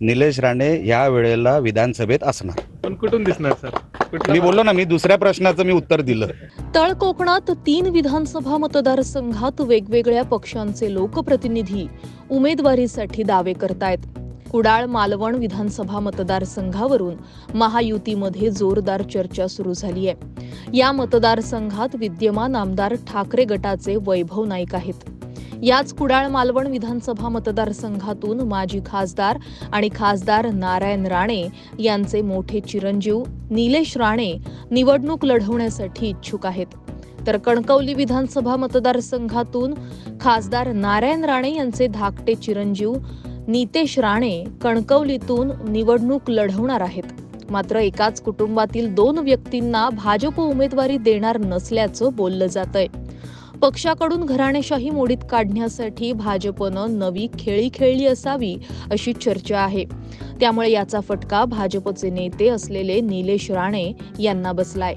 निलेश राणे या वेळेला विधानसभेत असणार. पण कुठून दिसणार सर? कुठला मी बोललो ना मी दुसऱ्या प्रश्नाचं मी उत्तर दिलं. तळ कोकणात तीन विधानसभा मतदारसंघात वेगवेगळ्या पक्षांचे लोकप्रतिनिधी उमेदवारीसाठी दावे करतायत. कुडाळ मालवण विधानसभा मतदारसंघावरून महायुतीमध्ये जोरदार चर्चा सुरू झाली आहे. या मतदारसंघात विद्यमान आमदार ठाकरे गटाचे वैभव नाईक आहेत. याच कुडाळ मालवण विधानसभा मतदारसंघातून माजी खासदार आणि खासदार नारायण राणे यांचे मोठे चिरंजीव निलेश राणे निवडणूक लढवण्यासाठी इच्छुक आहेत. तर कणकवली विधानसभा मतदारसंघातून खासदार नारायण राणे यांचे धाकटे चिरंजीव नितेश राणे कणकवलीतून निवडणूक लढवणार आहेत. मात्र एकाच कुटुंबातील दोन व्यक्तींना भाजप उमेदवारी देणार नसल्याचं बोललं जात आहे पक्षाकडून घराणेशाही मोडीत काढण्यासाठी भाजपनं नवी खेळी खेळली असावी अशी चर्चा आहे. त्यामुळे याचा फटका भाजपचे नेते असलेले निलेश राणे यांना बसलाय.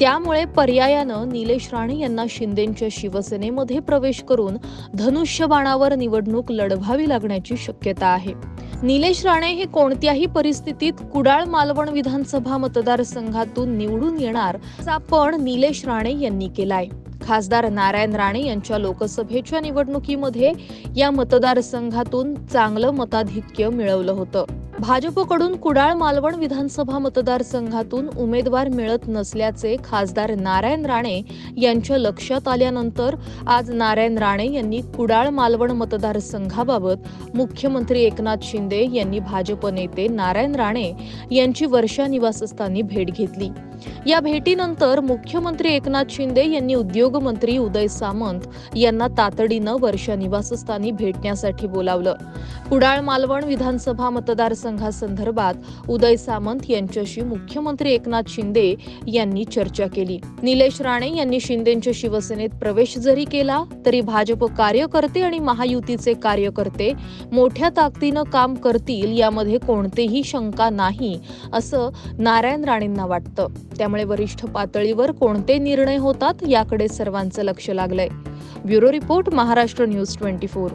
त्यामुळे पर्यायानं निलेश राणे यांना शिंदेच्या शिवसेनेमध्ये प्रवेश करून धनुष्यबाणावर निवडणूक लढवावी लागण्याची शक्यता आहे. निलेश राणे हे कोणत्याही परिस्थितीत कुडाळ मालवण विधानसभा मतदारसंघातून निवडून येणार असा पण निलेश राणे यांनी केलाय. खासदार नारायण राणे यांच्या लोकसभेच्या निवडणुकीमध्ये या मतदारसंघातून चांगलं मताधिक्य मिळवलं होतं. भाजपकडून कुडाळ मालवण विधानसभा मतदारसंघातून उमेदवार मिळत नसल्याचे खासदार नारायण राणे यांच्या लक्षात आल्यानंतर आज नारायण राणे यांनी कुडाळ मालवण मतदारसंघाबाबत मुख्यमंत्री एकनाथ शिंदे यांनी भाजप नेते नारायण राणे यांची वर्षा निवासस्थानी भेट घेतली. या भेटीनंतर मुख्यमंत्री एकनाथ शिंदे यांनी उद्योगमंत्री उदय सामंत यांना तातडीनं वर्षा निवासस्थानी भेटण्यासाठी बोलावलं. कुडाळ मालवण विधानसभा मतदारसंघासंदर्भात उदय सामंत यांच्याशी मुख्यमंत्री एकनाथ शिंदे यांनी चर्चा केली. निलेश राणे यांनी शिंदेच्या शिवसेनेत प्रवेश जरी केला तरी भाजप कार्यकर्ते आणि महायुतीचे कार्यकर्ते मोठ्या ताकदीनं काम करतील यामध्ये कोणतेही शंका नाही असं नारायण राणेंना वाटतं. त्यामुळे वरिष्ठ पातळीवर कोणते निर्णय होतात याकडे सर्वांचं लक्ष लागलंय. Bureau report Maharashtra news twenty four.